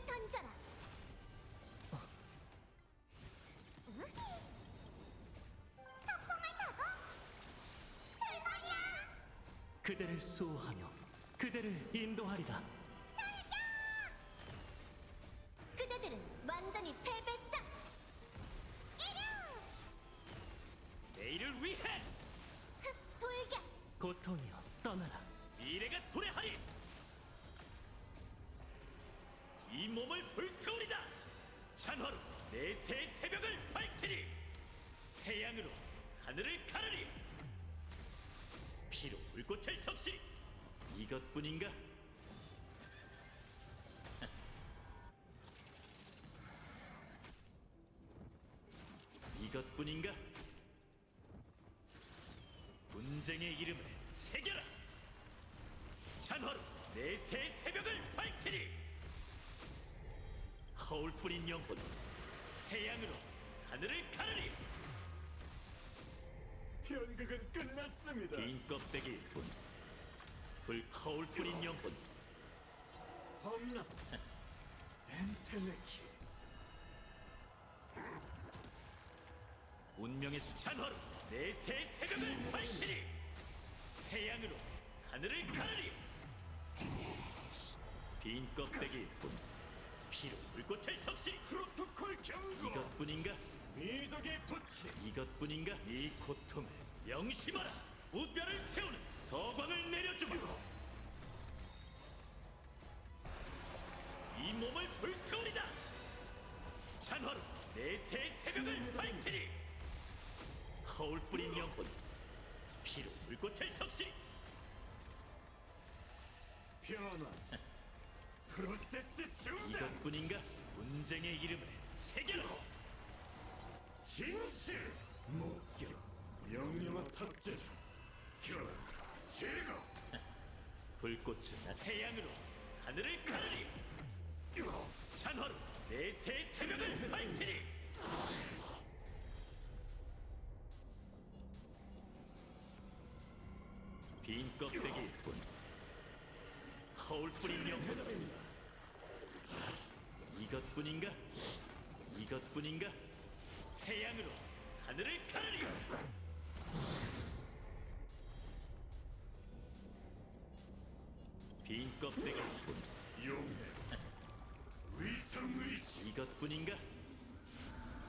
힘을 던져라. 응? 폭풍을 타고 출발이야. 그대를 수호하며 그대를 인도하리라. 그대들은 완전히 패배다. 이려! 내일을 위해 흑, 돌격! 고통이여 떠나라. 미래가 도래 몸을 불태우리다. 찬화로 내새 새벽을 밝히리. 태양으로 하늘을 가르리. 피로 불꽃을 적시 이것뿐인가? 이것뿐인가? 분쟁의 이름을 새겨라. 찬화로 내새 뿌린 영혼 태양으로 하늘을 가르리. 연극은 끝났습니다. 빈 껍데기일 뿐불 허울 뿌린 영혼. 범람. 엔텔레키. 운명의 수 찬화로 내새 새벽을 밝히리. 태양으로 하늘을 가르리. 빈 껍데기일 뿐 피로 불꽃을 적시. 프로토콜 경고. 이것뿐인가? 미덕의 부치 이것뿐인가? 이 고통을 명심하라. 우뼈를 태우는 서광을 내려주마. 이 몸을 불태우리다. 찬화로 내새 새벽을 밝히리. 허울 뿌린 영혼 피로 불꽃을 적시. 변화 프로세스 중단. 이것뿐인가? 분쟁의 이름을 새겨라 진실 목격 명령한 탑재주 결 제거. 불꽃은 나 태양으로 하늘을 가르리. 찬화로 내새 새벽을 밝히리. 빈 껍데기일 뿐. 허울 뿌린 영혼 이것뿐인가? 이것뿐인가? 태양으로 하늘을 가르리! 빈 껍데기일 뿐 용해. 위성의식 이것뿐인가?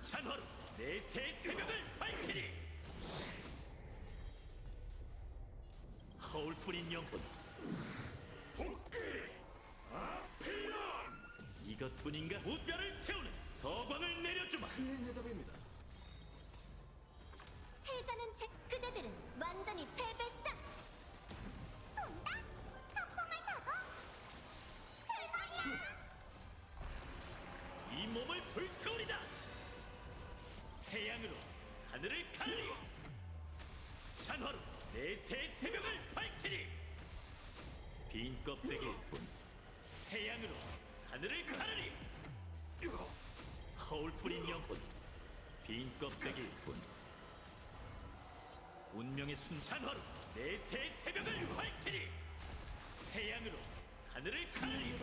찬화로 내새 새벽을 밝히리! 허울 뿌린 영혼. 복귀 이것뿐인가? 우뼈를 태우는 서광을 내려주마! 해답입니다 해자는 제 그대들은 완전히 패배다. 온다. 폭풍을 타고 출발이야. 이 몸을 불태우리다! 태양으로 하늘을 가르리! 찬화로 내새 새벽을 밝히리! 빈 껍데기일 뿐 태양으로 하늘을 가르리! 허울 뿌린 영혼 빈 껍데기일 뿐 운명의 순산화로 내새 새벽을 밝히리! 태양으로 하늘을 가르리!